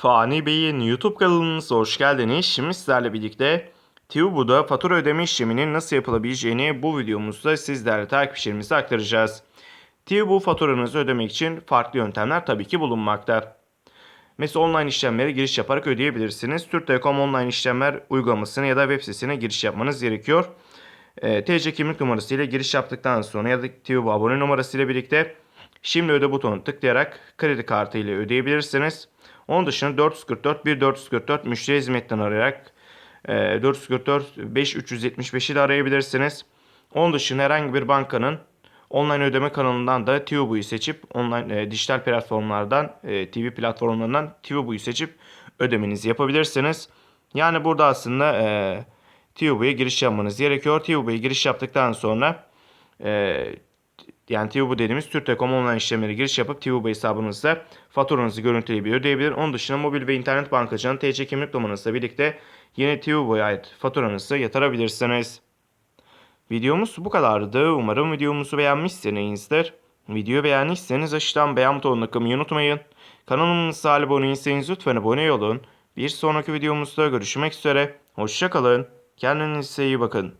Fani Bey'in YouTube kanalımıza hoş geldiniz. Şimdi sizlerle birlikte Tubu'da fatura ödeme işleminin nasıl yapılabileceğini bu videomuzda sizlerle takipçilerimize aktaracağız. Tubu faturanızı ödemek için farklı yöntemler tabii ki bulunmakta. Mesela online işlemlere giriş yaparak ödeyebilirsiniz. Türk Telekom online işlemler uygulamasına ya da web sitesine giriş yapmanız gerekiyor. E, TC kimlik numarası ile giriş yaptıktan sonra ya da Tubu abone numarası ile birlikte şimdi öde butonunu tıklayarak kredi kartı ile ödeyebilirsiniz. Onun dışında 444 1444 müşteri hizmetten arayarak e, 444 5375'i de arayabilirsiniz. Onun dışında herhangi bir bankanın online ödeme kanalından da Tubu'yu seçip online e, dijital platformlardan e, TV platformlarından Tubu'yu seçip ödemenizi yapabilirsiniz. Yani burada aslında e, Tubu'ya giriş yapmanız gerekiyor. Tubu'ya giriş yaptıktan sonra e, yani Tubu dediğimiz Türk Telekom online işlemlere giriş yapıp Tubu hesabınızda faturanızı görüntüleyip ödeyebilir. Onun dışında mobil ve internet bankacının TC kimlik numaranızla birlikte yeni Tubu'ya ait faturanızı yatırabilirsiniz. Videomuz bu kadardı. Umarım videomuzu beğenmişsinizdir. Videoyu beğendiyseniz aşağıdan beğen butonuna kılmayı unutmayın. Kanalımıza abone değilseniz lütfen abone olun. Bir sonraki videomuzda görüşmek üzere. Hoşçakalın. Kendinize iyi bakın.